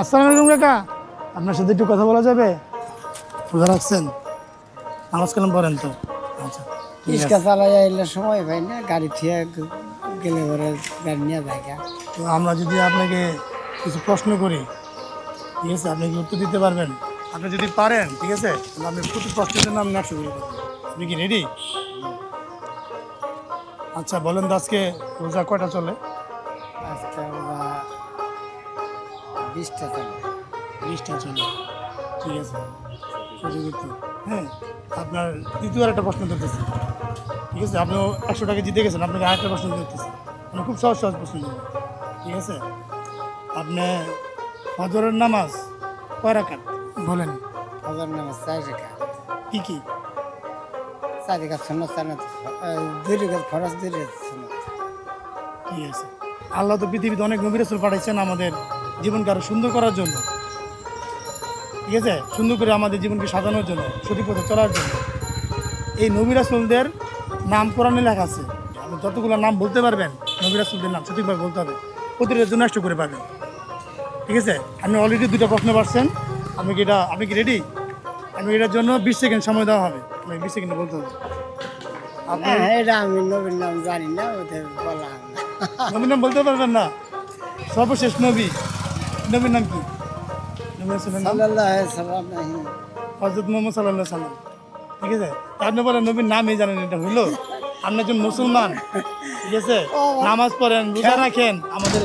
আসসালামু আলাইকুম কাকা। আপনার সাথে একটু কথা বলা যাবে? রোজা রাখছেন? নামাজ কালাম পড়েন তো? আচ্ছা। রিক্সা চালাই আইলে সময় পাই না গাড়ি থেকে গেলে পরে গাড়ি নিয়ে যায় তো আমরা যদি আপনাকে কিছু প্রশ্ন করি ঠিক আছে? আপনি কি উত্তর দিতে পারবেন? আপনি যদি পারেন ঠিক আছে? তাহলে আপনি প্রতি প্রশ্নের জন্য আপনি একশো করে আপনি কি রেডি আচ্ছা বলেন তো আজকে রোজা কয়টা চলে? আজকে আমরা বিশটা চালাই বিশটা চলে ঠিক আছে। সুযোগ হ্যাঁ আপনার দ্বিতীয় একটা প্রশ্ন করতেছি। ঠিক আছে আপনিও একশো টাকা জিতে গেছেন আপনাকে আরেকটা প্রশ্ন করতেছি। মানে খুব সহজ সহজ প্রশ্ন করব। ঠিক আছে? আপনি ফজরের নামাজ কয় রাখাত বলেন। হাজার নামাজ চার রেখা কি কি? চার রেখা শূন্য চার না দুই রেখা ফরাস দুই রেখা শূন্য ঠিক আছে। আল্লাহ তো পৃথিবীতে অনেক নবী রাসূল পাঠাইছেন আমাদের জীবনকে আরও সুন্দর করার জন্য। ঠিক আছে? সুন্দর করে আমাদের জীবনকে সাজানোর জন্য সঠিক পথে চলার জন্য। এই নবী রাসূলদের নাম কোরআনে লেখা আছে। আপনি যতগুলো নাম বলতে পারবেন নবী রাসূলদের নাম সঠিকভাবে বলতে হবে। প্রতিটা জন্য নষ্ট করে পাবেন। ঠিক আছে? আপনি অলরেডি দুটো প্রশ্ন পাচ্ছেন আপনি কি এটা আপনি কি রেডি আপনি এটার জন্য বিশ সেকেন্ড সময় দেওয়া হবে। আপনাকে বিশ সেকেন্ডে বলতে হবে। আপনি হ্যাঁ এটা আমি নবীর নাম জানি না ওদের বলা নবীর নাম বলতে পারবেন না। সর্বশেষ নবী। নবীর নাম কি? হজরত মোহাম্মদ সাল্লাহ সাল্লাম। ঠিক আছে? আপনি বলেন নবীর নামই জানেন এটা হইল? আপনি একজন মুসলমান ঠিক আছে? নামাজ পড়েন রোজা রাখেন আমাদের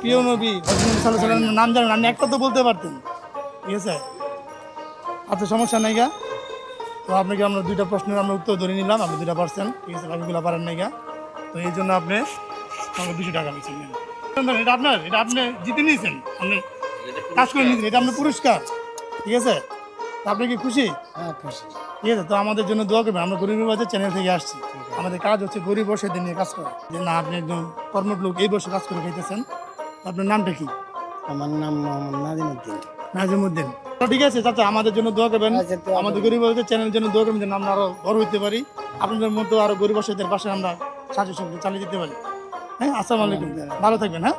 প্রিয় নবী হজরত সাল্লাহ সাল্লামের নাম জানেন আপনি একটা তো বলতে পারতেন ঠিক আছে? আচ্ছা সমস্যা নাই গা। তো আপনাকে আমরা দুইটা প্রশ্নের আমরা উত্তর ধরে নিলাম আপনি দুইটা পারছেন ঠিক আছে? বাকিগুলো পারেন নাই গা। তো এই জন্য আপনি আমাকে দুশো টাকা নেন। এটা আপনার এটা আপনি জিতে নিয়েছেন। আপনি কাজ করে নিয়েছেন এটা আপনার পুরস্কার। ঠিক আছে? আপনি কি খুশি? হ্যাঁ খুশি। ঠিক আছে তো আমাদের জন্য দোয়া করবেন। আমরা গরিব বাজার চ্যানেল থেকে আসছি। আমাদের কাজ হচ্ছে গরিব বসেদের নিয়ে কাজ করা। যে না আপনি একদম কর্মট লোক এই বসে কাজ করে খাইতেছেন। আপনার নামটা কি? আমার নাম মোহাম্মদ নাজিমুদ্দিন। নাজিমুদ্দিন। তো ঠিক আছে চাচা আমাদের জন্য দোয়া করবেন। আচ্ছা, আমাদের গরিব বাজার চ্যানেলের জন্য দোয়া করবেন যেন আমরা আরও বড় হইতে পারি। আপনাদের মতো আরও গরিব বসেদের পাশে আমরা সাহায্য সহযোগিতা চালিয়ে দিতে পারি। হ্যাঁ আসসালামু আলাইকুম। ভালো থাকবেন হ্যাঁ?